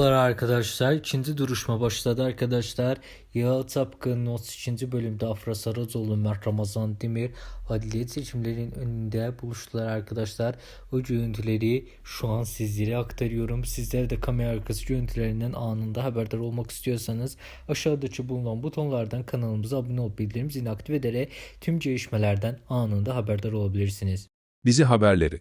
Merhabalar arkadaşlar. ikinci duruşma başladı arkadaşlar. Yağı Tapkın Not 2. bölümde Afra Saracoğlu, Mert Ramazan Demir adliye seçimlerin önünde buluştular arkadaşlar. O görüntüleri şu an sizlere aktarıyorum. Sizler de kamera arkası görüntülerinden anında haberdar olmak istiyorsanız aşağıdaki bulunan butonlardan kanalımıza abone olup bildirim zilini aktif ederek tüm gelişmelerden anında haberdar olabilirsiniz. Dizi haberleri